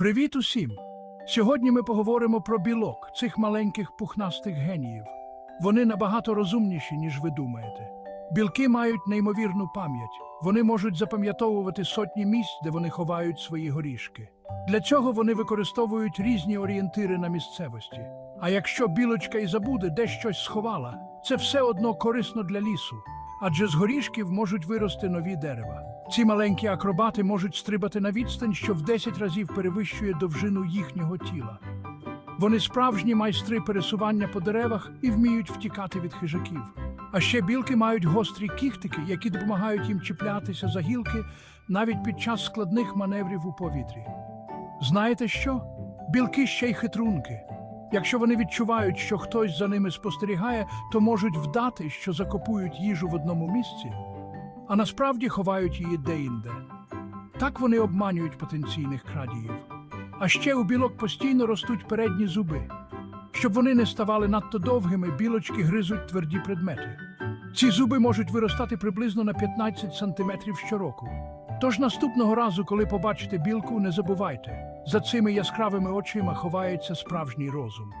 Привіт усім! Сьогодні ми поговоримо про білок, цих маленьких пухнастих геніїв. Вони набагато розумніші, ніж ви думаєте. Білки мають неймовірну пам'ять. Вони можуть запам'ятовувати сотні місць, де вони ховають свої горішки. Для цього вони використовують різні орієнтири на місцевості. А якщо білочка і забуде, де щось сховала, це все одно корисно для лісу, адже з горішків можуть вирости нові дерева. Ці маленькі акробати можуть стрибати на відстань, що в 10 разів перевищує довжину їхнього тіла. Вони справжні майстри пересування по деревах і вміють втікати від хижаків. А ще білки мають гострі кіхтики, які допомагають їм чіплятися за гілки навіть під час складних маневрів у повітрі. Знаєте що? Білки ще й хитрунки. Якщо вони відчувають, що хтось за ними спостерігає, то можуть вдати, що закопують їжу в одному місці, а насправді ховають її деінде. Так вони обманюють потенційних крадіїв. А ще у білок постійно ростуть передні зуби. Щоб вони не ставали надто довгими, білочки гризуть тверді предмети. Ці зуби можуть виростати приблизно на 15 сантиметрів щороку. Тож наступного разу, коли побачите білку, не забувайте, за цими яскравими очима ховається справжній розум.